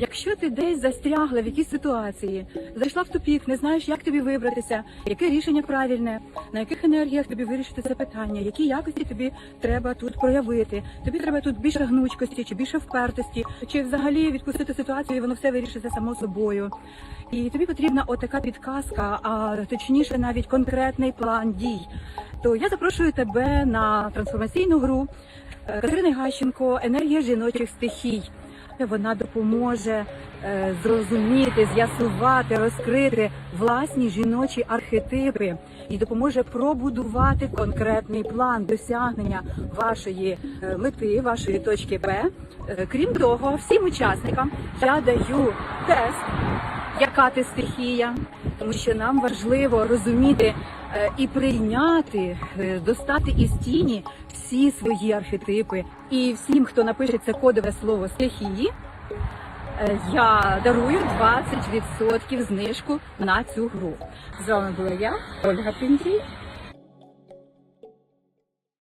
Якщо ти десь застрягла в якійсь ситуації, зайшла в тупік, не знаєш, як тобі вибратися, яке рішення правильне, на яких енергіях тобі вирішити це питання, які якості тобі треба тут проявити. Тобі треба тут більше гнучкості, чи більше впертості, чи взагалі відпустити ситуацію, і воно все вирішиться само собою. І тобі потрібна отака підказка, а точніше навіть конкретний план дій. То я запрошую тебе на трансформаційну гру е, Катерини Гащенко Енергія жіночих стихій. Вона допоможе е, зрозуміти, з'ясувати, розкрити власні жіночі архетипи і допоможе пробудувати конкретний план досягнення вашої е, мети, вашої точки Б. Е, Крім того, всім учасникам я даю тест, яка ти стихія, тому що нам важливо розуміти і прийняти, е, достати із тіні всі свої архетипи. І всім, хто напише це кодове слово стихії, е, я дарую 20% знижку на цю гру. З вами була я, Ольга Піндрій.